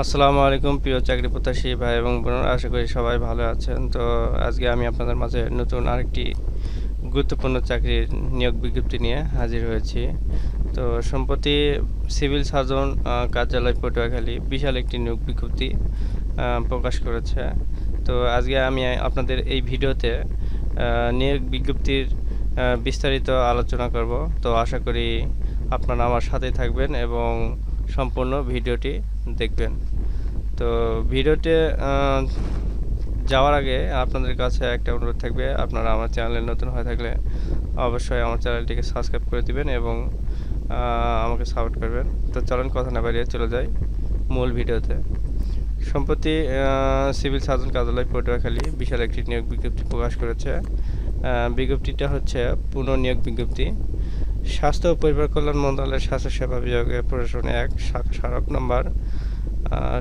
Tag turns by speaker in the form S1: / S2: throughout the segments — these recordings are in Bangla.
S1: আসসালামু আলাইকুম, প্রিয় চাকরি প্রত্যাশী ভাই এবং বোনেরা, আশা করি সবাই ভালো আছেন। তো আজকে আমি আপনাদের মাঝে নতুন আরেকটি গুরুত্বপূর্ণ চাকরির নিয়োগ বিজ্ঞপ্তি নিয়ে হাজির হয়েছি। তো সম্প্রতি সিভিল সার্জন কার্যালয় পটুয়াখালী বিশাল একটি নিয়োগ বিজ্ঞপ্তি প্রকাশ করেছে। তো আজকে আমি আপনাদের এই ভিডিওতে নিয়োগ বিজ্ঞপ্তির বিস্তারিত আলোচনা করব। তো আশা করি আপনারা আমার সাথে থাকবেন এবং সম্পূর্ণ ভিডিওটি দেখবেন। তো ভিডিওতে যাওয়ার আগে আপনাদের কাছে একটা অনুরোধ থাকবে। আপনারা আমার চ্যানেলে নতুন হয়ে থাকলে অবশ্যই আমার চ্যানেলটিকে সাবস্ক্রাইব করে দিবেন এবং আমাকে সাপোর্ট করবেন। তো চলুন কথা না বাড়িয়ে চলে যাই মূল ভিডিওতে। সম্প্রতি সিভিল সার্জন কার্যালয় পটুয়াখালী বিশাল একটি নিয়োগ বিজ্ঞপ্তি প্রকাশ করেছে। বিজ্ঞপ্তিটা হচ্ছে পুনর্নিয়োগ বিজ্ঞপ্তি। স্বাস্থ্য ও পরিবার কল্যাণ মন্ত্রণালয়ের স্বাস্থ্য সেবা বিভাগের প্রশাসন এক স্মারক নম্বর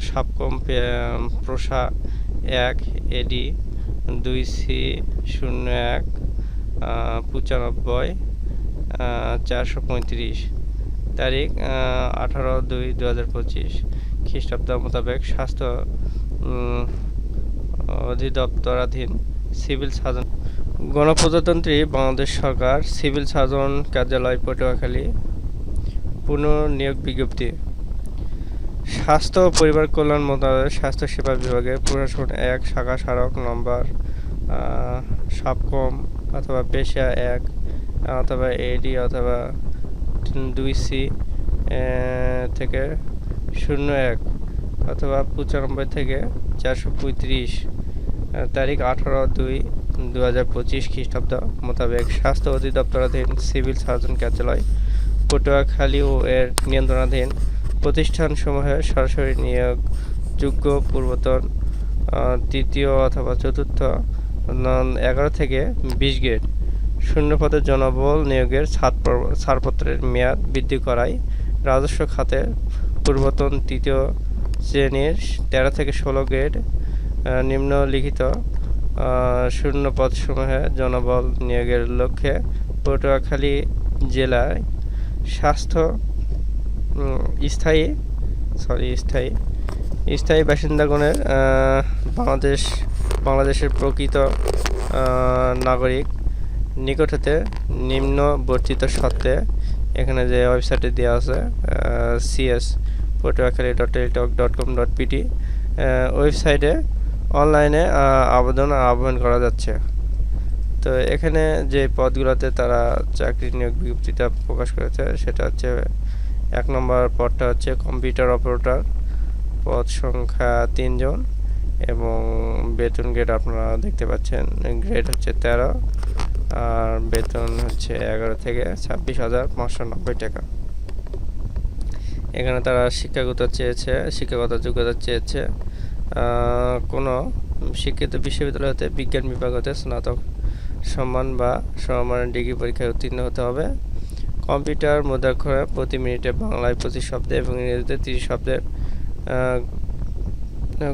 S1: সাবকম প্রসা এক, এডি দুই সি শূন্য এক পঁচানব্বই চারশো পঁয়ত্রিশ। তারিখ আঠারো দুই দু হাজার পঁচিশ। খ্রিস্টাব্দ মোতাবেক স্বাস্থ্য অধিদপ্তরাধীন সিভিল সার্জন গণপ্রজাতন্ত্রী বাংলাদেশ সরকার, সিভিল সার্জন কার্যালয়, পটুয়াখালী পুনর্নিয়োগ বিজ্ঞপ্তি স্বাস্থ্য ও পরিবার কল্যাণ মন্ত্রণালয়ের স্বাস্থ্য সেবা বিভাগের প্রশাসন এক, শাখা স্মারক নম্বর সাবকম অথবা পেশা এক, অথবা এডি অথবা দুই সি থেকে শূন্য এক অথবা পঁচানব্বই থেকে চারশো পঁয়ত্রিশ তারিখ আঠারো দুই দু হাজার পঁচিশ খ্রিস্টাব্দ মোতাবেক স্বাস্থ্য অধিদপ্তরাধীন সিভিল সার্জন কার্যালয় পটুয়াখালী ও এর নিয়ন্ত্রণাধীন প্রতিষ্ঠানসমূহে সরাসরি নিয়োগ, যোগ্য পূর্বতন তৃতীয় অথবা চতুর্থ এগারো থেকে বিশ গ্রেড। শূন্য পদে জনবল নিয়োগের ছাড়পত্র- ছাড়পত্রের মেয়াদ বৃদ্ধি করায় রাজস্ব খাতের পূর্বতন তৃতীয় শ্রেণির তেরো থেকে ষোলো গ্রেড নিম্নলিখিত শূন্য পদসমূহে জনবল নিয়োগের লক্ষ্যে পটুয়াখালী জেলায় স্বাস্থ্য স্থায়ী সরি স্থায়ী স্থায়ী বাসিন্দাগণের বাংলাদেশ, বাংলাদেশের প্রকৃত নাগরিক নিকট হতে নিম্ন বর্তিত সত্ত্বে এখানে যে ওয়েবসাইটে দেওয়া আছে CS Patuakhali dot Teletalk dot com dot PT ওয়েবসাইটে অনলাইনে আবেদন আহ্বান করা যাচ্ছে। তো এখানে যে পদগুলোতে তারা চাকরি নিয়োগ বিজ্ঞপ্তিটা প্রকাশ করেছে, সেটা হচ্ছে এক নম্বর পদটা হচ্ছে কম্পিউটার অপারেটর পদ সংখ্যা তিনজন এবং বেতন গ্রেড আপনারা দেখতে পাচ্ছেন গ্রেড হচ্ছে তেরো আর বেতন হচ্ছে এগারো থেকে ছাব্বিশ হাজার পাঁচশো নব্বই টাকা। এখানে তারা শিক্ষাগত চেয়েছে, শিক্ষাগত যোগ্যতা চেয়েছে কোনো শিক্ষিত বিশ্ববিদ্যালয় হতে বিজ্ঞান বিভাগ হতে স্নাতক সম্মান বা সমমানের ডিগ্রি পরীক্ষায় উত্তীর্ণ হতে হবে। কম্পিউটার মুদ্রাক্ষরে প্রতি মিনিটে বাংলায় পঁচিশ শব্দে এবং ইংরেজিতে তিরিশ শব্দের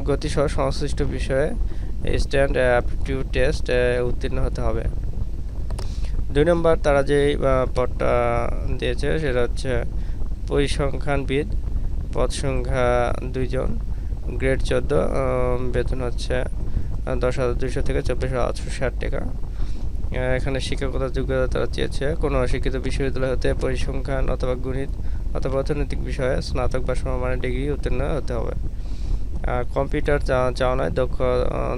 S1: গতিসহ সংশ্লিষ্ট বিষয়ে স্ট্যান্ড অ্যাপটিউড টেস্ট উত্তীর্ণ হতে হবে। দুই নম্বর তারা যে পদটা দিয়েছে সেটা হচ্ছে পরিসংখ্যানবিদ, পদ সংখ্যা দুইজন। গ্রেড চোদ্দ বেতন হচ্ছে দশ হাজার দুশো থেকে চব্বিশ হাজার আটশো ষাট টাকা। এখানে শিক্ষকতার যোগ্যতা তারা চেয়েছে। কোনো অশিক্ষিত বিশ্ববিদ্যালয় হতে পরিসংখ্যান অথবা গণিত অথবা অর্থনৈতিক বিষয়ে স্নাতক বা সমমানের ডিগ্রি উত্তীর্ণ হতে হবে। কম্পিউটার চাওনায় দক্ষ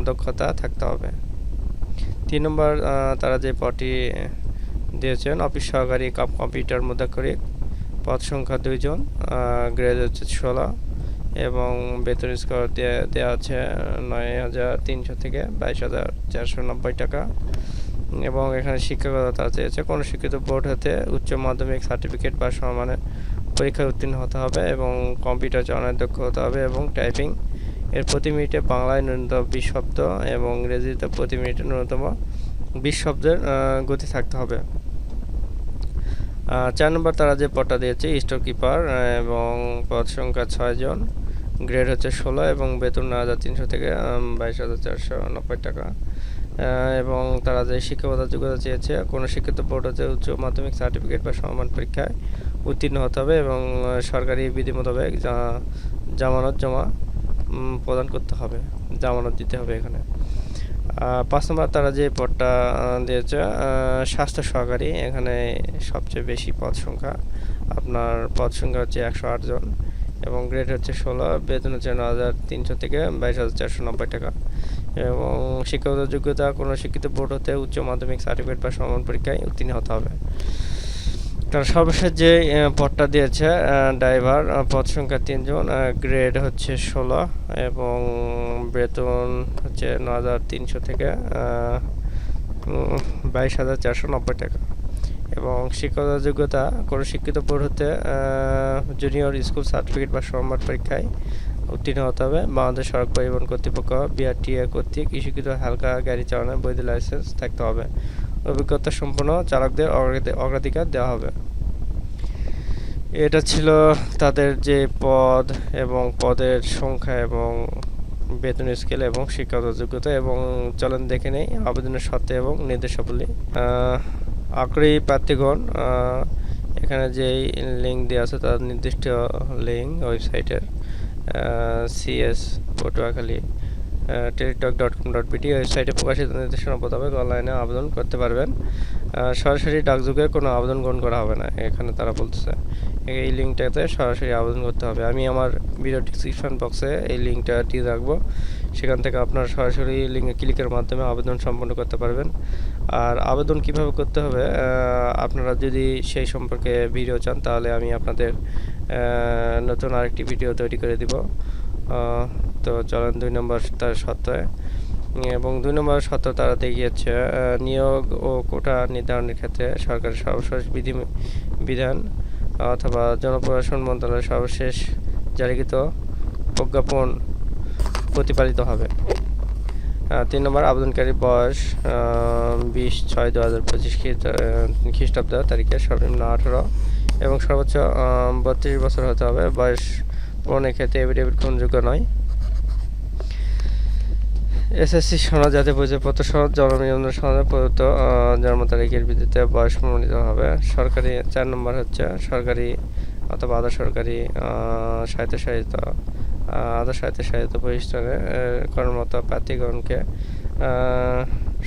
S1: দক্ষতা থাকতে হবে। তিন নম্বর তারা যে পটি দিয়েছেন, অফিস সহকারী কাম কম্পিউটার মুদ্রাক্ষরিক পদ সংখ্যা দুইজন গ্রেড হচ্ছে ষোলো। এবং বেতন স্কোর দেওয়া আছে নয় হাজার তিনশো থেকে বাইশ হাজার চারশো নব্বই টাকা। এবং এখানে শিক্ষকতা চেয়েছে কোনো শিক্ষিত বোর্ড হতে উচ্চ মাধ্যমিক সার্টিফিকেট বা সমানের পরীক্ষায় উত্তীর্ণ হতে হবে এবং কম্পিউটার চালানোর দক্ষ হতে হবে এবং টাইপিং এর প্রতি মিনিটে বাংলায় ন্যূনতম বিশ শব্দ এবং ইংরেজিতে প্রতি মিনিটে ন্যূনতম বিশ শব্দের গতি থাকতে হবে। চার নম্বর তারা যে পদটা দিয়েছে স্টোর কিপার এবং পদ সংখ্যা ছয়জন গ্রেড হচ্ছে ষোলো এবং বেতন নয় হাজার তিনশো থেকে বাইশ হাজার চারশো নব্বই টাকা। এবং তারা যে শিক্ষকতা যোগ্যতা চেয়েছে, কোনো শিক্ষিত বোর্ড হচ্ছে উচ্চ মাধ্যমিক সার্টিফিকেট বা সমান পরীক্ষায় উত্তীর্ণ হতে হবে এবং সরকারি বিধি মোতাবেক জামানত জমা প্রদান করতে হবে, জামানত দিতে হবে এখানে। পাঁচ নম্বর তারা যে পদটা দিয়েছে স্বাস্থ্য সহকারী, এখানে সবচেয়ে বেশি পদ সংখ্যা। আপনার পদ সংখ্যা হচ্ছে একশো আট জন। এবং গ্রেড হচ্ছে ষোলো, বেতন হচ্ছে ন হাজার তিনশো থেকে বাইশ হাজার চারশো নব্বই টাকা। এবং শিক্ষাগত যোগ্যতা কোনো শিক্ষিত বোর্ড হতে উচ্চ মাধ্যমিক সার্টিফিকেট বা সমান পরীক্ষায় উত্তীর্ণ হতে হবে। তার সর্বশেষ যে পদটা দিয়েছে ড্রাইভার পদ সংখ্যা তিনজন গ্রেড হচ্ছে ষোলো এবং বেতন হচ্ছে ন হাজার তিনশো থেকে বাইশ হাজার চারশো নব্বই টাকা। এবং শিক্ষাগত যোগ্যতা কোনো শিক্ষিত হতে জুনিয়র স্কুল সার্টিফিকেট বা সম্মান পরীক্ষায় উত্তীর্ণ হতে হবে। বাংলাদেশ সড়ক পরিবহন কর্তৃপক্ষ বিআরটিএ কর্তৃক ইস্যুকৃত হালকা গাড়ি চালানোর বৈধ লাইসেন্স থাকতে হবে। অভিজ্ঞতা সম্পন্ন চালকদের অগ্রাধি- অগ্রাধিকার দেওয়া হবে। এটা ছিল তাদের যে পদ এবং পদের সংখ্যা এবং বেতন স্কেল এবং শিক্ষাগত যোগ্যতা এবং চলন দেখে নেই। আবেদনের শর্তে এবং নির্দেশাবলী। আগ্রহী প্রার্থীগণ এখানে যেই লিঙ্ক দেওয়া আছে তার নির্দিষ্ট লিঙ্ক ওয়েবসাইটের CS Patuakhali Teletalk dot com dot BT ওয়েবসাইটে প্রকাশিত নির্দেশনা মোতাবেক অনলাইনে আবেদন করতে পারবেন। সরাসরি ডাকযোগে কোনো আবেদন গ্রহণ করা হবে না, এখানে তারা বলতেছে। এই লিঙ্কটাতে সরাসরি আবেদন করতে হবে। আমি আমার ভিডিও ডিসক্রিপশন বক্সে এই লিঙ্কটা দিয়ে রাখব। সেখান থেকে আপনারা সরাসরি লিঙ্কে ক্লিকের মাধ্যমে আবেদন সম্পন্ন করতে পারবেন। আর আবেদন কীভাবে করতে হবে আপনারা যদি সেই সম্পর্কে ভিডিও চান, তাহলে আমি আপনাদের নতুন আরেকটি ভিডিও তৈরি করে দিব। তো চলেন দুই নম্বর তার সত্ত্বে এবং দুই নম্বর সত্য তারা দেখিয়েছে নিয়োগ ও কোটা নির্ধারণের ক্ষেত্রে সরকারের সর্বশেষ বিধি, বিধান অথবা জনপ্রশাসন মন্ত্রণালয়ের সর্বশেষ জারিকৃত প্রজ্ঞাপন প্রতিপালিত হবে। তিন নম্বর আবেদনকারী বয়স বিশ ছয় দু হাজার পঁচিশ খ্রিস্টাব্দ তারিখে সর্বনিম্ন আঠারো এবং সর্বোচ্চ বত্রিশ বছর হতে হবে। বয়স প্রমাণের ক্ষেত্রে এভিডেভিট গ্রহণযোগ্য নয়। এসএসসি সনদ জাতীয় পরিচয়পত্র সনদ জন্ম নিবন্ধন সনদে প্রদত্ত জন্ম তারিখের ভিত্তিতে বয়স প্রমাণিত হবে। সরকারি চার নম্বর হচ্ছে সরকারি অথবা আধা সরকারি আহ, স্বায়ত্তশাসিত আহ, আধা সাহিত্য প্রতিষ্ঠানে কর্মরত প্রার্থীগণকে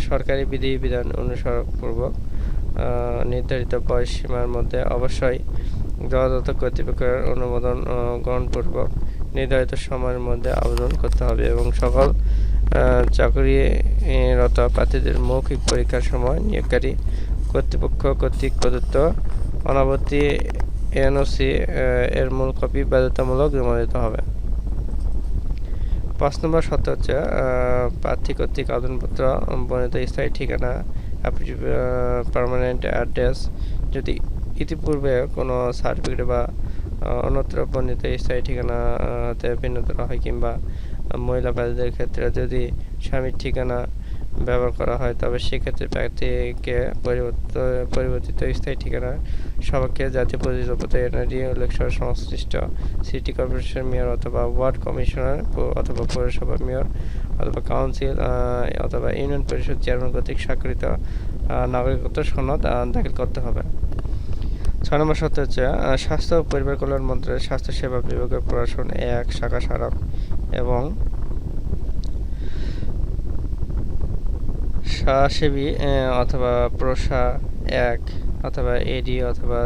S1: সরকারি বিধি বিধান অনুসরণপূর্বক নির্ধারিত বয়স সীমার মধ্যে অবশ্যই যথাযথ কর্তৃপক্ষের অনুমোদন গ্রহণপূর্বক নির্ধারিত সময়ের মধ্যে আবেদন করতে হবে এবং সকল চাকরিরত প্রার্থীদের মৌখিক পরীক্ষার সময় নিয়োগকারী কর্তৃপক্ষ কর্তৃক প্রদত্ত অনাবর্তী এনওসি এর মূল কপি বাধ্যতামূলক জমা দিতে হবে। পাঁচ নম্বর শর্ত হচ্ছে প্রার্থী কর্তৃক আবেদনপত্র বর্ণিত স্থায়ী ঠিকানা পারমানেন্ট অ্যাড্রেস যদি ইতিপূর্বে কোনো সার্টিফিকেট বা অন্যত্র বর্ণিত স্থায়ী ঠিকানাতে ভিন্নতর হয় কিংবা মহিলা প্রার্থীদের ক্ষেত্রে যদি স্বামীর ঠিকানা ব্যবহার করা হয়, তবে সেক্ষেত্রে পরিবর্ত, পরিবর্তিত স্থায়ী ঠিকানা, সবাইকে জাতীয় পরিচয়পত্র এনআইডি সহ সংশ্লিষ্ট সিটি কর্পোরেশন মেয়র অথবা ওয়ার্ড কমিশনার অথবা পৌরসভা মেয়র অথবা কাউন্সিল অথবা ইউনিয়ন পরিষদ চেয়ারম্যান কর্তৃক স্বাক্ষরিত নাগরিকত্ব সনদ দাখিল করতে হবে। ছয় নম্বর সত্য হচ্ছে স্বাস্থ্য পরিবার কল্যাণ মন্ত্রণালয়ের স্বাস্থ্য সেবা বিভাগের প্রশাসন এক, শাখা স্মারক এবং স্বেচ্ছাসেবী অথবা প্রসা এক, অথবা এডি, অথবা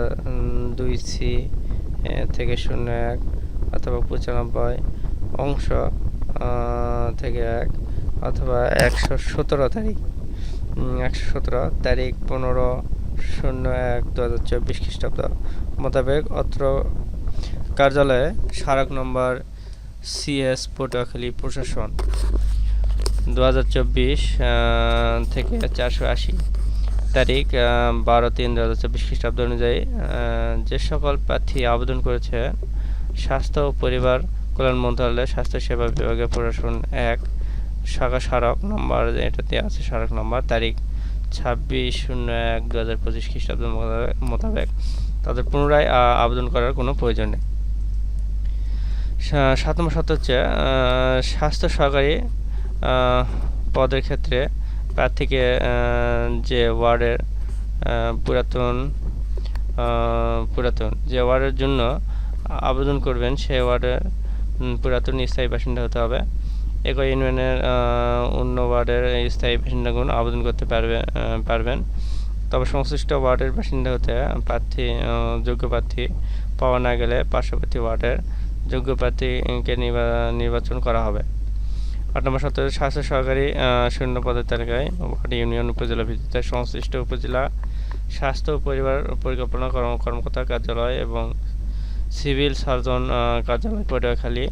S1: দুই সি থেকে শূন্য এক, অথবা পঁচানব্বই অংশ থেকে এক, অথবা একশো সতেরো তারিখ। একশো সতেরো তারিখ পনেরো শূন্য এক দু হাজার চব্বিশ খ্রিস্টাব্দ মোতাবেক অত্র কার্যালয়ে স্মারক নম্বর সিএস পটুয়াখালী প্রশাসন। দু হাজার চব্বিশ থেকে চারশো আশি তারিখ বারো তিন দু হাজার চব্বিশ খ্রিস্টাব্দ অনুযায়ী যে সকল প্রার্থী আবেদন করেছে, স্বাস্থ্য ও পরিবার কল্যাণ মন্ত্রণালয়ের স্বাস্থ্য সেবা বিভাগের প্রশাসন এক, শাখা স্মারক নম্বর, এটাতে আছে স্মারক নম্বর, তারিখ ছাব্বিশ শূন্য এক দু হাজার পঁচিশ খ্রিস্টাব্দ মোতাবেক- তাদের পুনরায় আবেদন করার কোনো প্রয়োজন নেই। সাত নম্বর হচ্ছে স্বাস্থ্য সহকারী পদের ক্ষেত্রে প্রার্থীকে যে ওয়ার্ডের পুরাতন পুরাতন, যে ওয়ার্ডের জন্য আবেদন করবেন সেই ওয়ার্ডের পুরাতন স্থায়ী বাসিন্দা হতে হবে। একই ইউনিয়নের অন্য ওয়ার্ডের স্থায়ী বাসিন্দাগণ আবেদন করতে পারবে পারবেন। তবে সংশ্লিষ্ট ওয়ার্ডের বাসিন্দা হতে প্রার্থী যোগ্য প্রার্থী পাওয়া না গেলে পার্শ্ববর্তী ওয়ার্ডের যোগ্য প্রার্থীকে নির্বা- নির্বাচন করা হবে। আট নম্বর সত্তর স্বাস্থ্য সহকারী শূন্য পদের তালিকায় ওয়ার্ড ইউনিয়ন উপজেলা ভিত্তিতে সংশ্লিষ্ট উপজেলা স্বাস্থ্য পরিবার পরিকল্পনা কর্ম- কর্মকর্তার কার্যালয় এবং সিভিল সার্জন কার্যালয় Patuakhali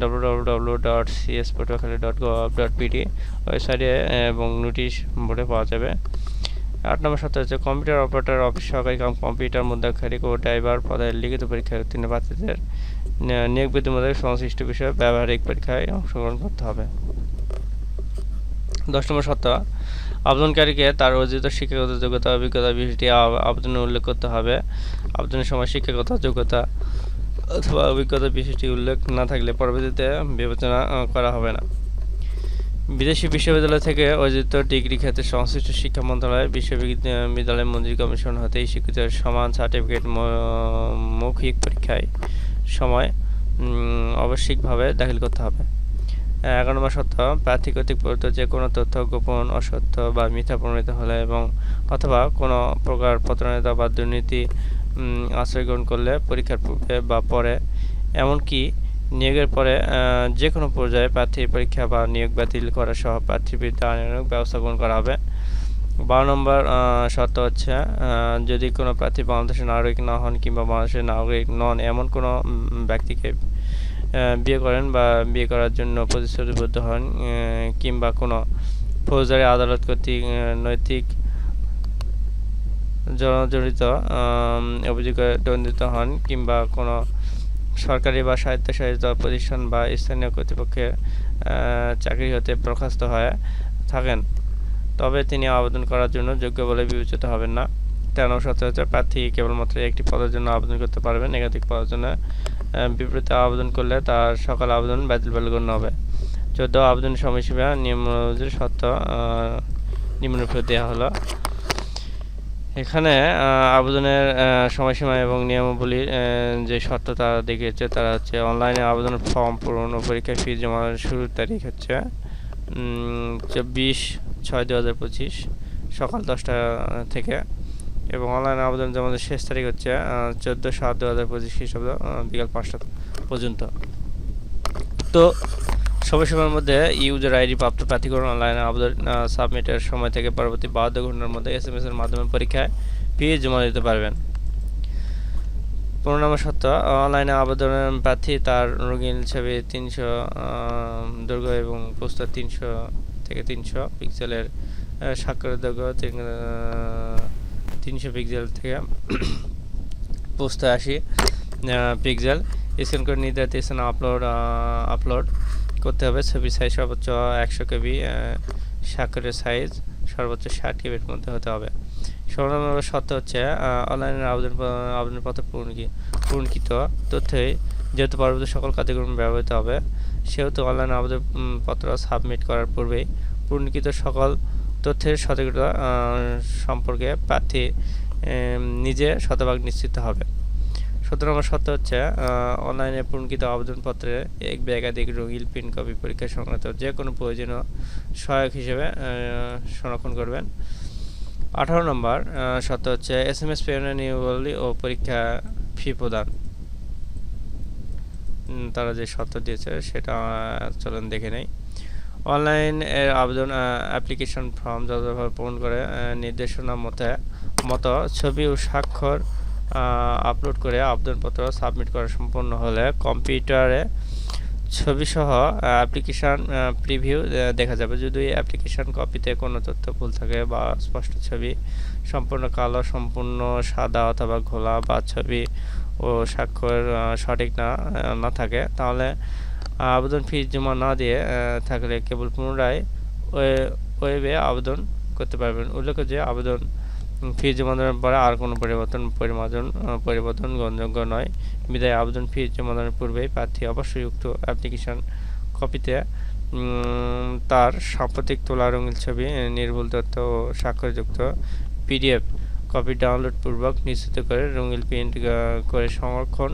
S1: W W W dot CS Patuakhali dot gov dot PD ওয়েবসাইটে এবং নোটিশ বোর্ডে পাওয়া যাবে। আট নম্বর সত্য হচ্ছে কম্পিউটার অপারেটর অফিস সহকারী কাম কম্পিউটার মুদ্রাক্ষরিক ও ড্রাইভার পদের লিখিত পরীক্ষায় উত্তীর্ণ প্রার্থীদের নিয়োগ বিধি মোতাবেক সংশ্লিষ্ট বিষয়ে ব্যবহারিক পরীক্ষায় অংশগ্রহণ করতে হবে। দশ নম্বর সত্য আবেদনকারীকে তার অর্জিত শিক্ষাগত যোগ্যতা, অভিজ্ঞতা বিষয়টি আবেদনে উল্লেখ করতে হবে। আবেদনের সময় শিক্ষাগত যোগ্যতা অথবা অভিজ্ঞতা বিষয়টি উল্লেখ না থাকলে পরবর্তীতে বিবেচনা করা হবে না। বিদেশি বিশ্ববিদ্যালয় থেকে অর্জিত ডিগ্রি ক্ষেত্রে সংশ্লিষ্ট শিক্ষা মন্ত্রণালয়, বিশ্ববিদ্যালয় মঞ্জুরি কমিশন হতে স্বীকৃত সমান সার্টিফিকেট মৌখিক পরীক্ষায় সময় আবশ্যিকভাবে দাখিল করতে হবে। এগারো নম্বর সত্য প্রার্থী কর্তৃক প্রদত্ত যে কোনো তথ্য গোপন, অসত্য বা মিথ্যা প্রমাণিত হলে এবং অথবা কোনো প্রকার প্রতারণা বা দুর্নীতি আশ্রয় গ্রহণ করলে পরীক্ষার পূর্বে বা পরে, এমনকি নিয়োগের পরে যে কোনো পর্যায়ে প্রার্থী পরীক্ষা বা নিয়োগ বাতিল করা সহ প্রার্থীর বিরুদ্ধে আইনানুগ ব্যবস্থা গ্রহণ করা হবে। বারো নম্বর শর্ত হচ্ছে যদি কোনো প্রার্থী বাংলাদেশের নাগরিক না হন কিংবা বাংলাদেশের নাগরিক নন, এমন কোনো ব্যক্তিকে বিয়ে করেন বা বিয়ে করার জন্য প্রতিশ্রুতিবদ্ধ হন কিংবা কোনো ফৌজদারি আদালত কর্তৃক নৈতিক জনজড়িত অভিযোগে দণ্ডিত হন কিংবা কোনো সরকারি বা স্বায়ত্তশাসিত প্রতিষ্ঠান বা স্থানীয় কর্তৃপক্ষের চাকরি হতে বরখাস্ত হয়ে থাকেন। তবে তিনি আবেদন করার জন্য যোগ্য বলে বিবেচিত হবেন না। তেরো হচ্ছে প্রার্থী কেবলমাত্র একটি পদের জন্য আবেদন করতে পারবেন একাধিক পদের জন্য বিপরীতে আবেদন করলে তার সকল আবেদন বাতিল বলে গণ্য হবে। চোদ্দ আবেদন সময়সীমা নিয়ম অনুযায়ী আহ, নিম্নরূপে দেওয়া হলো। এখানে আবেদনের সময়সীমা এবং নিয়মাবলীর যে শর্ত তারা দেখিয়েছে তারা হচ্ছে অনলাইনে আবেদন ফর্ম পূরণ ও পরীক্ষার ফি জমার শুরুর তারিখ হচ্ছে চব্বিশ ছয় দু হাজার পঁচিশ, সকাল দশটা থেকে। এবং অনলাইনে আবেদন জমার শেষ তারিখ হচ্ছে চোদ্দ সাত দু হাজার পঁচিশ খ্রিস্টাব্দ বিকাল পাঁচটা পর্যন্ত। তো সময়সীমার মধ্যে ইউজার আইডি প্রাপ্ত প্রার্থীকরণ অনলাইনে আবেদন সাবমিটের সময় থেকে পরবর্তী বাহাত্তর ঘণ্টার মধ্যে এস এম এস এর মাধ্যমে পরীক্ষায় ফি জমা দিতে পারবেন। পনেরো সত্য অনলাইনে আবেদনের প্রার্থী তার রঙিন ছবি তিনশো দৈর্ঘ্য এবং প্রস্তর তিনশো থেকে তিনশো পিক্সেলের আহ, স্বাক্ষরের দৈর্ঘ্য তিনশো পিক্সেল থেকে পোস্টে আশি পিক্সেল। স্ক্যান করে নির্ধারিত স্থানে আপলোড আপলোড করতে হবে। ছবির সাইজ সর্বোচ্চ একশো কেবি স্বাক্ষরের সাইজ সর্বোচ্চ ষাট কেবির মধ্যে হতে হবে। নম্বর শর্ত হচ্ছে অনলাইনের আবেদন আবেদনপত্র পূরণকি পূরণকৃত তথ্যে যেহেতু পরবর্তী সকল কার্যক্রম ব্যবহৃত হবে সেহেতু অনলাইন আবেদনপত্র সাবমিট করার পূর্বেই পূর্ণকৃত সকল তথ্যের সঠিকতা সম্পর্কে প্রার্থী নিজে শতভাগ নিশ্চিত হবে। সতেরো নম্বর শর্ত হচ্ছে অনলাইনে পূরণকৃত আবেদনপত্রে এক বা একাধিক রঙিন প্রিন্ট কপি পরীক্ষা সংক্রান্ত যে কোনো প্রয়োজনীয় সহায়ক হিসেবে সংরক্ষণ করবেন। আঠারো নম্বর শর্ত হচ্ছে, এস এম এস প্রেরণের নিয়মাবলী ও পরীক্ষা ফি প্রদান। তারা যে শর্ত দিয়েছে সেটা চলুন দেখে নেই। অনলাইন এর আবেদন অ্যাপ্লিকেশন ফর্ম যথাযথভাবে পূরণ করে নির্দেশনা মতে, মতো ছবি ও স্বাক্ষর আপলোড করে আবেদনপত্র সাবমিট করা সম্পন্ন হলে কম্পিউটারে ছবি সহ অ্যাপ্লিকেশান প্রিভিউ দেখা যাবে। যদি অ্যাপ্লিকেশান কপিতে কোনো তথ্য ভুল থাকে বা স্পষ্ট ছবি সম্পূর্ণ কালো, সম্পূর্ণ সাদা অথবা ঘোলা বা ছবি ও স্বাক্ষর সঠিক না না থাকে, তাহলে আবেদন ফি জমা না দিয়ে থাকলে কেবল পুনরায় ওয়ে- ওয়েবে আবেদন করতে পারবেন। উল্লেখ্য যে আবেদন ফি জমা দেওয়ার পরে আর কোনো পরিবর্তন পরিমার্জন পরিবর্তন গ্রহণযোগ্য নয়। বিদায়, আবেদন ফি জমা দেওয়ার পূর্বেই প্রার্থী অবশ্যই উক্ত অ্যাপ্লিকেশন কপিতে তার সাম্প্রতিক তোলা রঙিন ছবি, নির্ভুল তথ্য ও স্বাক্ষরযুক্ত পিডিএফ কপি ডাউনলোড পূর্বক নিশ্চিত করে রঙিন প্রিন্ট করে সংরক্ষণ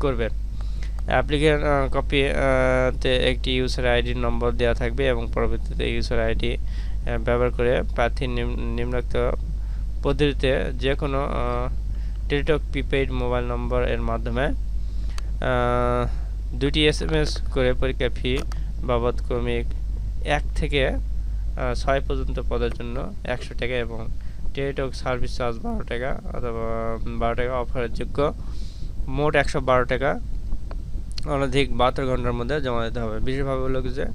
S1: করবেন অ্যাপ্লিকেশন কপি তে একটি ইউজার আইডি নম্বর দেওয়া থাকবে এবং পরবর্তীতে ইউজার আইডি ব্যবহার করে প্রার্থীর নিম- নিম্নোক্ত পদ্ধতিতে যে কোনো টেলিটক প্রিপেইড মোবাইল নম্বর এর মাধ্যমে দুটি এস এম এস করে পরীক্ষা ফি বাবদ ক্রমিক এক থেকে ছয় পর্যন্ত পদের জন্য একশো টাকা এবং টেলিটক সার্ভিস চার্জ বারো টাকা অথবা বারো টাকা অফারের যোগ্য। মোট একশো বারো টাকা। অনধিক বাহাত্তর ঘণ্টার মধ্যে জমা দিতে হবে। বিশেষভাবে হলো যে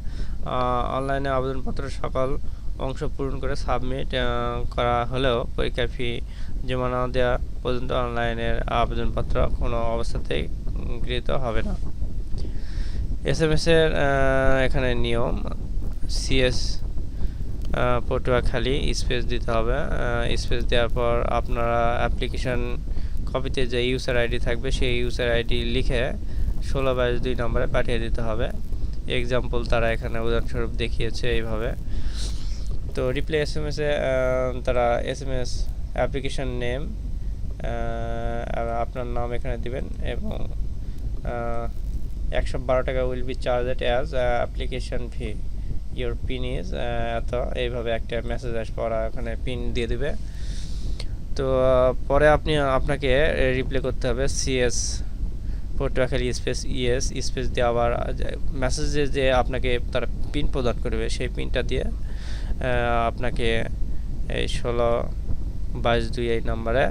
S1: অনলাইনে আবেদনপত্র সকল অংশ পূরণ করে সাবমিট করা হলেও পরীক্ষার ফি জমা না দেওয়া পর্যন্ত অনলাইনের আবেদনপত্র কোনো অবস্থাতেই গৃহীত হবে না। এস এম এস এর আহ, এখানে নিয়ম। সিএস পটুয়াখালী স্পেস দিতে হবে। স্পেস দেওয়ার পর আপনারা অ্যাপ্লিকেশন কপিতে যে ইউজার আইডি থাকবে, সেই ইউজার আইডি লিখে ষোলো বাইশ দুই নম্বরে পাঠিয়ে দিতে হবে। এক্সাম্পল তারা এখানে উদাহরণস্বরূপ দেখিয়েছে এইভাবে। তো রিপ্লে এস এম এসে তারা S M S application name আপনার নাম এখানে দিবেন এবং একশো বারো টাকা will be charged as application fee your pin is এত এইভাবে একটা মেসেজ আসবে, ওরা ওখানে পিন দিয়ে দিবে। তো পরে আপনি, আপনাকে রিপ্লাই করতে হবে CS Patuakhali space ES space দিয়ে আবার মেসেজে যে আপনাকে তারা পিন প্রদান করবে, সেই পিনটা দিয়ে আপনাকে এই ষোলো, বাইশ, দুই, এই নাম্বারে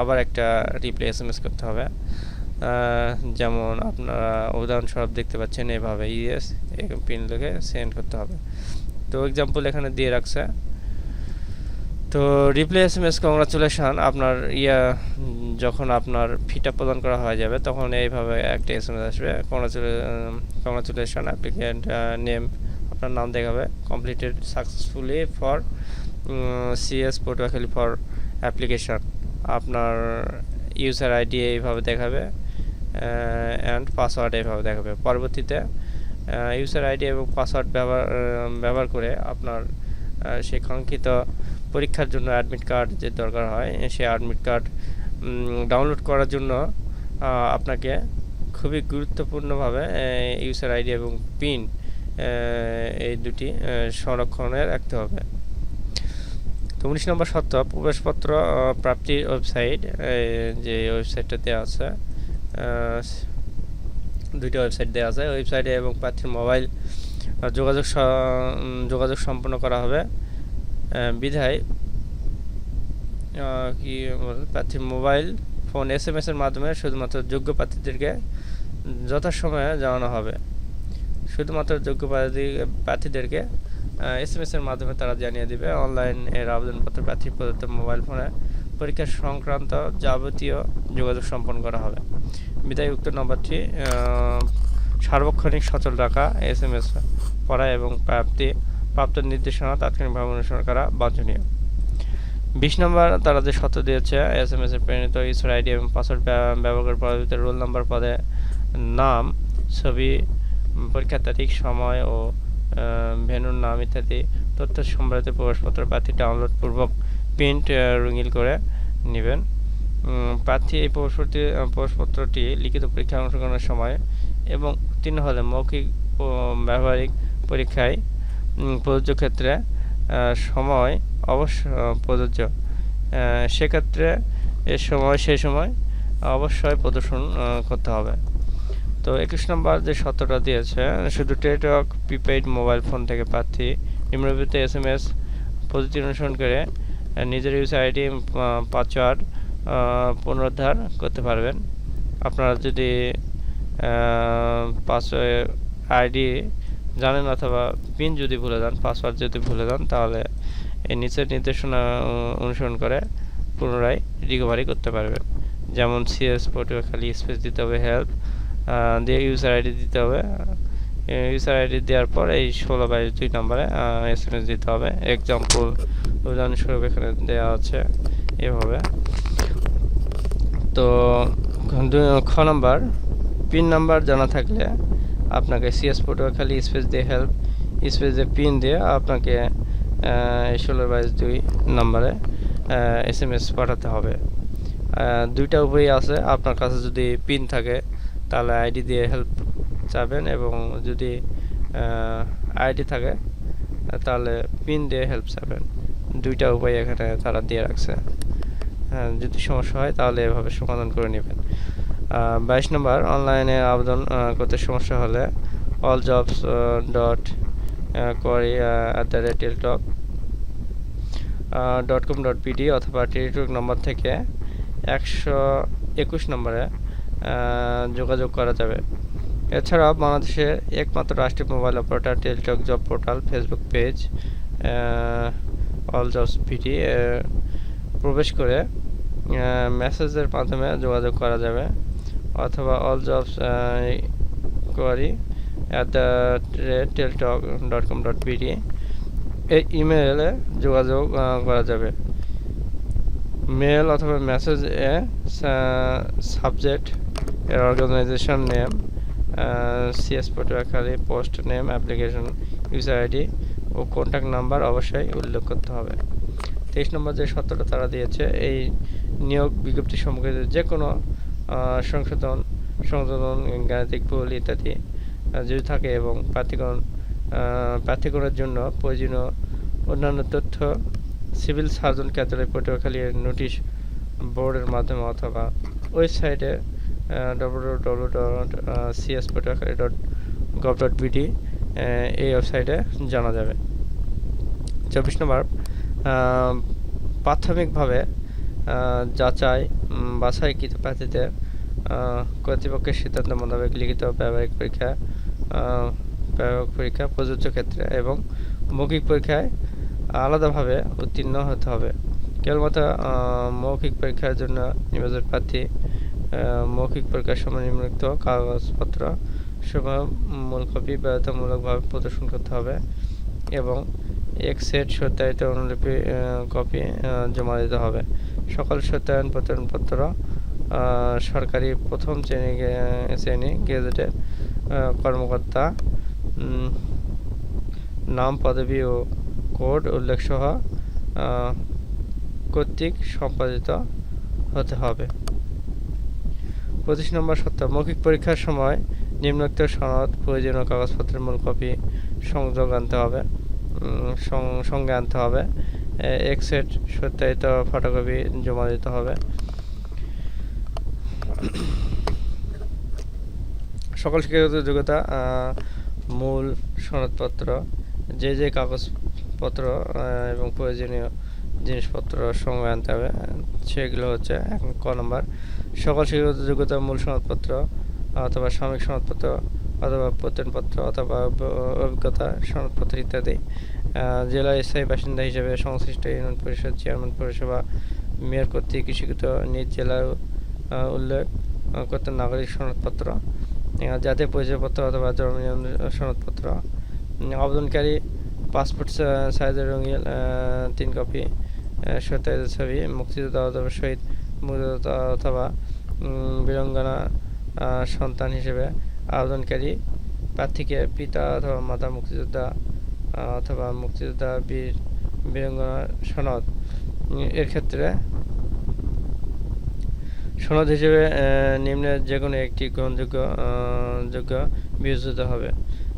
S1: আবার একটা রিপ্লাই এস করতে হবে। যেমন আপনারা উদাহরণস্বরূপ দেখতে পাচ্ছেন এভাবে ইএস পিন লিখে সেন্ড করতে হবে। তো এক্সাম্পল এখানে দিয়ে রাখছে। তো reply S M S congratulation আপনার ইয়া, যখন আপনার ফিটা প্রদান করা হয়ে যাবে, তখন এইভাবে একটা এস এম এস আসবে। কংগ্রাচুলেশন অ্যাপ্লিকেন্ট নেম আপনার নাম দেখাবে। Completed successfully for CS Patuakhali for application আপনার ইউজার আইডি এইভাবে দেখাবে। অ্যান্ড পাসওয়ার্ড এইভাবে দেখাবে। পরবর্তীতে ইউজার আইডি এবং পাসওয়ার্ড ব্যবহার ব্যবহার করে আপনার সেই কাঙ্ক্ষিত পরীক্ষার জন্য অ্যাডমিট কার্ড যে দরকার হয়, সেই অ্যাডমিট কার্ড ডাউনলোড করার জন্য আপনাকে খুবই গুরুত্বপূর্ণভাবে ইউজার আইডি এবং পিন এই দুটি সংরক্ষণে রাখতে হবে। তো উনিশ নম্বর শর্ত প্রবেশপত্র প্রাপ্তির ওয়েবসাইট যে ওয়েবসাইটটা দেওয়া আছে দুইটা ওয়েবসাইট দেওয়া আছে। ওয়েবসাইটে এবং প্রার্থীর মোবাইল যোগাযোগ যোগাযোগ সম্পন্ন করা হবে। বিধায় কি প্রার্থীর mobile phone S M S এর মাধ্যমে শুধুমাত্র যোগ্য প্রার্থীদেরকে যথাসময়ে জানানো হবে। শুধুমাত্র যোগ্য প্রার্থী, প্রার্থীদেরকে এস এম এস এর মাধ্যমে তারা জানিয়ে দিবে। অনলাইন এর আবেদনপত্র প্রার্থী প্রদত্ত মোবাইল ফোনে পরীক্ষা সংক্রান্ত যাবতীয় যোগাযোগ সম্পন্ন করা হবে। বিদায় উক্ত নম্বরটি সার্বক্ষণিক সচল রাখা এস এম এস পড়া এবং প্রাপ্তি প্রাপ্ত নির্দেশনা তাৎক্ষণিকভাবে অনুসরণ করা বাঞ্ছনীয়। বিশ নম্বর তারা যে শর্ত দিয়েছে এস এম এস এর প্রেরিত ইউজার আইডি এবং পাসওয়ার্ড ব্যবহার করে পরবর্তীতে রোল নাম্বার পদে নাম ছবি পরীক্ষার তারিখ সময় ও আহ, ভেন্যুর নাম ইত্যাদি তথ্য সম্বলিত প্রবেশপত্র প্রার্থী ডাউনলোড পূর্বক প্রিন্ট রঙিল করে নেবেন। প্রার্থী এই প্রবেশপত্রটি প্রবেশপত্রটি লিখিত পরীক্ষা অংশগ্রহণের সময় এবং উত্তীর্ণ হলে মৌখিক ব্যবহারিক পরীক্ষায় প্রযোজ্য ক্ষেত্রে সময় অবশ্য প্রযোজ্য। সেক্ষেত্রে এ সময় সেই সময় অবশ্যই প্রদর্শন করতে হবে। তো একুশ নম্বর যে শর্তটা দিয়েছে, শুধু টেলিটক প্রিপেইড মোবাইল ফোন থেকে প্রার্থী নিম্নলিখিত এস এম এস পদ্ধতি অনুসরণ করে নিজের ইউজার আইডি পাসওয়ার্ড পুনরুদ্ধার করতে পারবেন। আপনারা যদি পাসওয়ার্ড আইডি জানেন অথবা পিন যদি ভুলে যান পাসওয়ার্ড যদি ভুলে যান, তাহলে এই নিচের নির্দেশনা অনুসরণ করে পুনরায় রিকভারি করতে পারবেন। যেমন সিএস পটুয়াখালী স্পেস দিতে হবে হেল্প দিয়ে ইউজার আইডি দিতে হবে। ইউজার আইডি দেওয়ার পর এই ষোলো বাইশ দুই নম্বরে এস এম এস দিতে হবে। এক্সাম্পল উদাহরণস্বরূপ এখানে দেওয়া আছে এভাবে। তো খ নাম্বার, পিন নাম্বার জানা থাকলে আপনাকে সিএস পটুয়াখালী স্পেস দিয়ে হেল্প স্পেস দিয়ে পিন দিয়ে আপনাকে ষোলো বাইশ দুই নম্বরে এস এম এস পাঠাতে হবে। দুইটা উপায় আছে। আপনার কাছে যদি পিন থাকে, তাহলে আইডি দিয়ে হেল্প চাবেন এবং যদি আইডি থাকে, তাহলে পিন দিয়ে হেল্প চাবেন। দুইটা উপায় এখানে তারা দিয়ে রাখছে। হ্যাঁ যদি সমস্যা হয় তাহলে এভাবে সমাধান করে নেবেন। বাইশ নম্বর, অনলাইনে আবেদন করতে সমস্যা হলে all jobs dot query at the rate Teletalk dot com dot PD অথবা টেলিটক নম্বর থেকে একশো একুশ নম্বরে যোগাযোগ করা যাবে। এছাড়াও বাংলাদেশের একমাত্র রাষ্ট্রীয় mobile operator Teletalk job portal Facebook page all jobs PD প্রবেশ করে মেসেজের মাধ্যমে যোগাযোগ করা যাবে। অথবা all jobs query at the rate Teletalk dot com dot PD এই ইমেলে যোগাযোগ করা যাবে। মেল অথবা মেসেজ এ সাবজেক্ট এর organisation name CS Patuakhali post name application user ID ও কন্ট্যাক্ট নাম্বার অবশ্যই উল্লেখ করতে হবে। তেইশ নম্বর যে সত্যটা তারা দিয়েছে, এই নিয়োগ বিজ্ঞপ্তি সম্পর্কিত যে কোনো সংশোধন সংশোধন গাণিতিক ভুল ইত্যাদি যদি থাকে এবং প্রার্থীগণ প্রার্থীগণের জন্য প্রয়োজনীয় অন্যান্য তথ্য, সিভিল সার্জন কার্যালয় পটুয়াখালী নোটিশ বোর্ডের মাধ্যমে অথবা ওয়েবসাইটে W W dot CS Patuakhali dot gov dot BD এই ওয়েবসাইটে জানা যাবে চব্বিশ নম্বর প্রাথমিকভাবে যাচাই বাছাইকৃত প্রার্থীদের কর্তৃপক্ষের সিদ্ধান্ত মোতাবেক লিখিত ব্যবহারিক পরীক্ষা ব্যবহারিক পরীক্ষা প্রযোজ্য ক্ষেত্রে এবং মৌখিক পরীক্ষায় আলাদাভাবে উত্তীর্ণ হতে হবে। কেবলমাত্র মৌখিক পরীক্ষার জন্য নির্বাচন প্রার্থী মৌখিক পরীক্ষার সময় নিম্নলিখিত কাগজপত্র সমূহ মূল কপি বাধ্যতামূলকভাবে প্রদর্শন করতে হবে এবং এক সেট সত্যায়িত অনুলিপি কপি জমা দিতে হবে। সকল সত্যায়ন প্রত্যয়নপত্র সরকারি প্রথম শ্রেণি শ্রেণি গেজেটের কর্মকর্তা নাম পদবি ও কোড উল্লেখ সহ আহ, কর্তৃক সম্পাদিত হতে হবে। পঁচিশ নম্বর সত্য মৌখিক পরীক্ষার সময় নিম্নোক্ত সনদ প্রয়োজনীয় কাগজপত্রের মূল কপি সংযোগ আনতে হবে। সঙ্গে আনতে হবে। এক সেট সত্যায়িত ফটোকপি জমা দিতে হবে। সকল শিক্ষাগত যোগ্যতা মূল সনদপত্র, যে যে কাগজপত্র এবং প্রয়োজনীয় জিনিসপত্র সঙ্গে আনতে হবে, সেগুলো হচ্ছে ক নম্বর। সকল শিক্ষাগত যোগ্যতা, মূল সনদপত্র, অথবা সাময়িক সনদপত্র অথবা প্রত্যয়নপত্র অথবা অভিজ্ঞতা সনদপত্র ইত্যাদি। জেলার স্থায়ী বাসিন্দা হিসেবে সংশ্লিষ্ট ইউনিয়ন পরিষদ, চেয়ারম্যান পরিষেবা মেয়র কর্তৃক স্বীকৃত নিজ জেলার উল্লেখ করতে নাগরিক সনদপত্র জাতীয় পরিচয়পত্র অথবা জন্ম সনদপত্র আবেদনকারী পাসপোর্ট সাইজের রঙিন তিন কপি সত্যায়িত ছবি, মুক্তিযোদ্ধা অথবা শহীদ মুক্তিযোদ্ধা অথবা বীরাঙ্গনা সন্তান হিসেবে আবেদনকারী প্রার্থীকে পিতা অথবা মাতা মুক্তিযোদ্ধা অথবা মুক্তিযোদ্ধা বীর বীরাঙ্গনা সনদ এর ক্ষেত্রে সনদ হিসেবে নিম্নের যে কোনো একটি গ্রহণযোগ্য যোগ্য বিবেচিত হবে।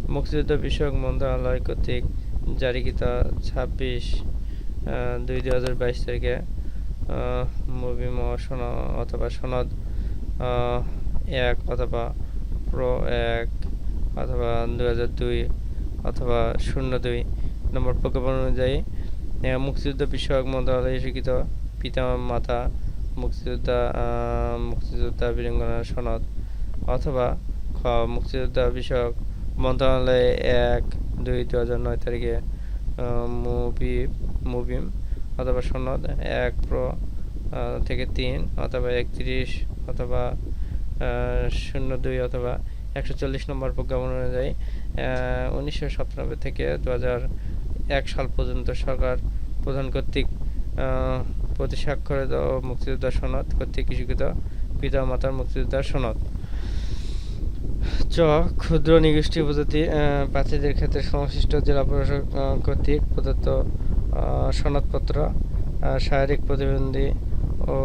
S1: মুক্তিযুদ্ধ বিষয়ক মন্ত্রণালয় কর্তৃক জারিকৃত ছাব্বিশ দুই দুই হাজার বাইশ তারিখে মুভিম সনদ অথবা সনদ এক অথবা প্রো এক অথবা দুই হাজার দুই অথবা শূন্য দুই নম্বর প্রজ্ঞাপন অনুযায়ী মুক্তিযুদ্ধ বিষয়ক মন্ত্রণালয় স্বীকৃত পিতা, মাতা, মুক্তিযোদ্ধা মুক্তিযোদ্ধা বীরাঙ্গনা সনদ অথবা খ, মুক্তিযোদ্ধা বিষয়ক মন্ত্রণালয়ে এক দুই দু হাজার নয় তারিখে মুভি মুভিম অথবা সনদ এক প্রো থেকে তিন অথবা একত্রিশ অথবা শূন্য দুই অথবা একশো চল্লিশ নম্বর প্রজ্ঞাপন অনুযায়ী উনিশশো সাতানব্বই থেকে দু হাজার এক সাল পর্যন্ত সরকার প্রধান কর্তৃক প্রতি স্বাক্ষরিত মুক্তিযোদ্ধা সনদ, কর্তৃক স্বীকৃত পিতা মাতার মুক্তিযোদ্ধার সনদ। চ, ক্ষুদ্র নিগোষ্ঠী উপজাতি প্রার্থীদের ক্ষেত্রে সংশ্লিষ্ট জেলা প্রশাসক কর্তৃক প্রদত্ত সনদপত্র শারীরিক প্রতিবন্ধী ও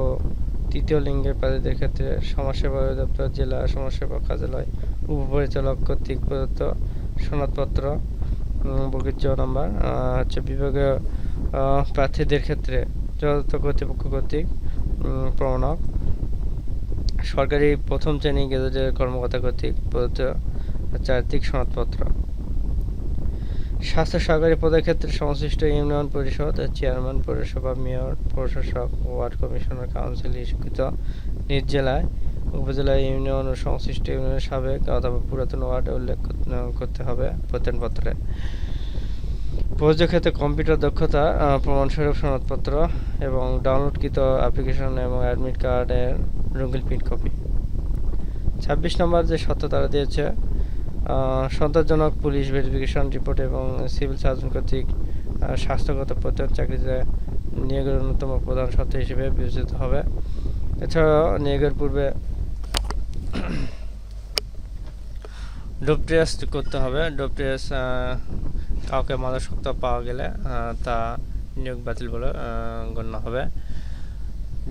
S1: তৃতীয় লিঙ্গের প্রার্থীদের ক্ষেত্রে সমাজসেবা অধিদপ্তর, জেলা সমাজসেবা কার্যালয়, উপপরিচালক কর্তৃক প্রদত্ত সনদপত্র বগির জ নাম্বার হচ্ছে বিভাগীয় প্রার্থীদের ক্ষেত্রে যথাযথ কর্তৃপক্ষ কর্তৃক প্রমাণক সরকারি প্রথম শ্রেণি গেজেটের কর্মকর্তা কর্তৃক প্রদত্ত চারিত্রিক সনদপত্র। স্বাস্থ্য সহকারী পদের ক্ষেত্রে সংশ্লিষ্ট ইউনিয়ন পরিষদ চেয়ারম্যান, পৌরসভা, মেয়র প্রশাসক ওয়ার্ড কমিশনার, কাউন্সিল স্বীকৃত নিজ জেলায় উপজেলায় ইউনিয়ন ও সংশ্লিষ্ট ইউনিয়নের সাবেক অথবা পুরাতন ওয়ার্ডে উল্লেখ করতে হবে প্রত্যয়নপত্রে। প্রযোজ্য ক্ষেত্রে কম্পিউটার দক্ষতা প্রমাণস্বরূপ সনদপত্র এবং ডাউনলোডকৃত অ্যাপ্লিকেশন এবং অ্যাডমিট কার্ডের রঙিন প্রিন্ট কপি। ছাব্বিশ নম্বর যে সত্য তারা দিয়েছে সন্তোষজনক পুলিশ ভেরিফিকেশন রিপোর্ট এবং সিভিল সার্জন কর্তৃক স্বাস্থ্যগত প্রত্যয়ন চাকরিতে নিয়োগের অন্যতম প্রধান শর্ত হিসেবে বিবেচিত হবে। এছাড়াও নিয়োগের পূর্বে ডোপ টেস্ট করতে হবে। ডোপ টেস্ট কাউকে মাদকাসক্ত পাওয়া গেলে তা নিয়োগ বাতিল বলে গণ্য হবে।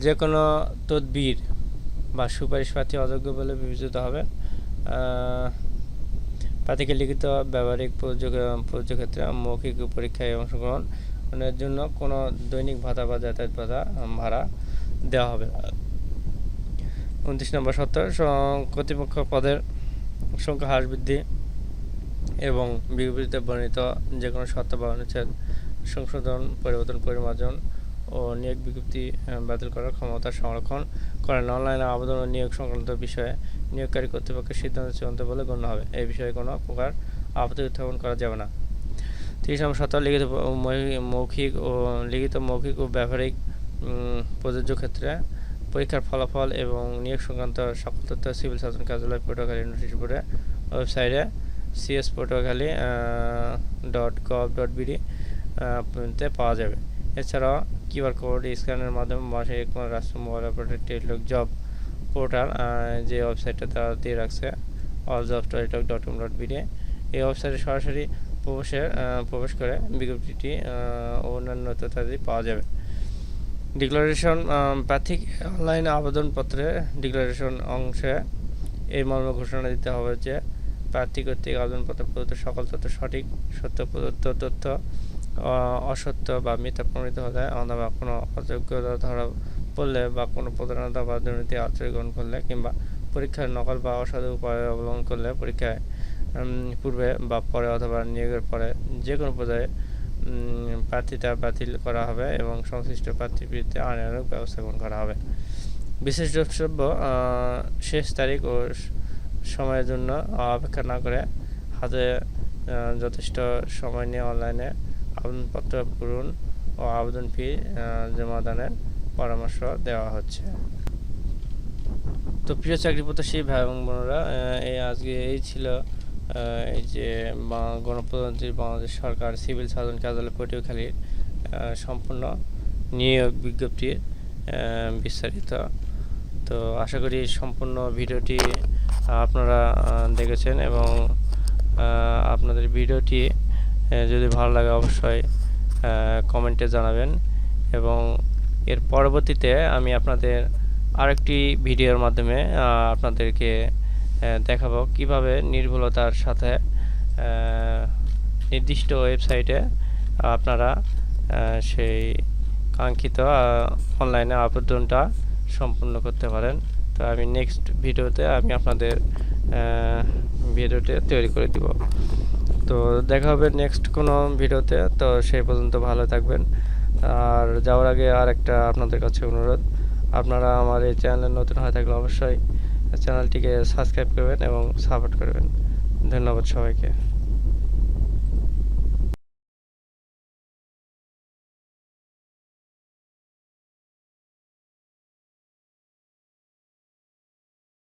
S1: যে কোনো তদবির বা সুপারিশ প্রার্থী অযোগ্য বলে বিবেচিত হবে। প্রার্থীকে লিখিত ব্যবহারিক প্রযোজ্য ক্ষেত্রে মৌখিক পরীক্ষায় অংশগ্রহণের জন্য কোনো দৈনিক ভাতা বা যাতায়াত ভাতা ভাড়া দেওয়া হবে উনত্রিশ নম্বর সত্তর কর্তৃপক্ষ পদের সংখ্যা হ্রাস বৃদ্ধি এবং বিবৃতিতে বর্ণিত যে কোনো সত্য বা অনুচ্ছেদ সংশোধন, পরিবর্তন, পরিমার্জন ও নিয়োগ বিজ্ঞপ্তি বাতিল করার ক্ষমতা সংরক্ষণ করেন। অনলাইনে আবেদন ও নিয়োগ সংক্রান্ত বিষয়ে নিয়োগকারী কর্তৃপক্ষের সিদ্ধান্ত চূড়ান্ত বলে গণ্য হবে। এই বিষয়ে কোনো প্রকার আপত্তি উত্থাপন করা যাবে না। তিরিশ নম্বর সত্তর লিখিত মৌখিক- ও লিখিত মৌখিক ও ব্যবহারিক প্রযোজ্য ক্ষেত্রে পরীক্ষার ফলাফল এবং নিয়োগ সংক্রান্ত সকল তথ্য সিভিল সার্জন কার্যালয় পটুয়াখালী নোটিশ বোর্ডে ওয়েবসাইটে CS Patuakhali dot gov dot BD তে পাওয়া যাবে। এছাড়াও কিউআর কোড স্ক্যানের মাধ্যমে মাসে কোনো রাষ্ট্র, mobile operator Teletalk job portal যে ওয়েবসাইটটা তারা দিয়ে রাখছে all job Teletalk dot com dot BD এই ওয়েবসাইটে সরাসরি প্রবেশের প্রবেশ করে বিজ্ঞপ্তিটি অন্যান্য তথ্যাদি পাওয়া যাবে। ডিক্লারেশন প্রার্থী অনলাইন আবেদনপত্রে ডিক্লারেশন অংশে এই মর্ম ঘোষণা দিতে হবে যে, প্রার্থী কর্তৃক আবেদনপত্র প্রদত্ত সকল তথ্য সঠিক, সত্য প্রদত্ত তথ্য অসত্য বা মিথ্যা প্রমাণিত হলে অথবা কোনো অযোগ্যতা ধরা পড়লে বা কোনো প্রতারণা বা দুর্নীতি আচরণ গ্রহণ করলে কিংবা পরীক্ষার নকল বা অসাধু উপায় অবলম্বন করলে পরীক্ষায় পূর্বে বা পরে অথবা নিয়োগের পরে যে কোনো পর্যায়ে প্রার্থিতা বাতিল করা হবে এবং সংশ্লিষ্ট প্রার্থীর বিরুদ্ধে আইনানুগ ব্যবস্থা গ্রহণ করা হবে। বিশেষ দ্রষ্টব্য আহ, শেষ তারিখ ও সময়ের জন্য অপেক্ষা না করে হাতে যথেষ্ট সময় নিয়ে অনলাইনে আবেদনপত্র পূরণ ও আবেদন ফি জমাদানের পরামর্শ দেওয়া হচ্ছে। তো প্রিয় চাকরি প্রত্যাশী ভাই এবং বোনেরা এই আজকে এই ছিল এই যে গণপ্রজাতন্ত্রী বাংলাদেশ সরকার সিভিল সার্জন কার্যালয় পটুয়াখালীর সম্পূর্ণ নিয়োগ বিজ্ঞপ্তির আহ, বিস্তারিত। তো আশা করি সম্পূর্ণ ভিডিওটি আপনারা দেখেছেন এবং আপনাদের ভিডিওটি যদি ভালো লাগে অবশ্যই কমেন্টে জানাবেন এবং এর পরবর্তীতে আমি আপনাদের আরেকটি ভিডিওর মাধ্যমে আপনাদেরকে দেখাবো কীভাবে নির্ভুলতার সাথে নির্দিষ্ট ওয়েবসাইটে আপনারা সেই কাঙ্ক্ষিত অনলাইনে আবেদনটা সম্পূর্ণ করতে পারেন। তো আমি নেক্সট ভিডিওতে আমি আপনাদের ভিডিওটি তৈরি করে দিব। তো দেখা হবে নেক্সট কোনো ভিডিওতে। তো সেই পর্যন্ত ভালো থাকবেন। আর যাওয়ার আগে আর একটা আপনাদের কাছে অনুরোধ। আপনারা আমার এই চ্যানেলে নতুন হয়ে থাকলে অবশ্যই চ্যানেলটিকে সাবস্ক্রাইব করবেন এবং সাপোর্ট করবেন। ধন্যবাদ সবাইকে।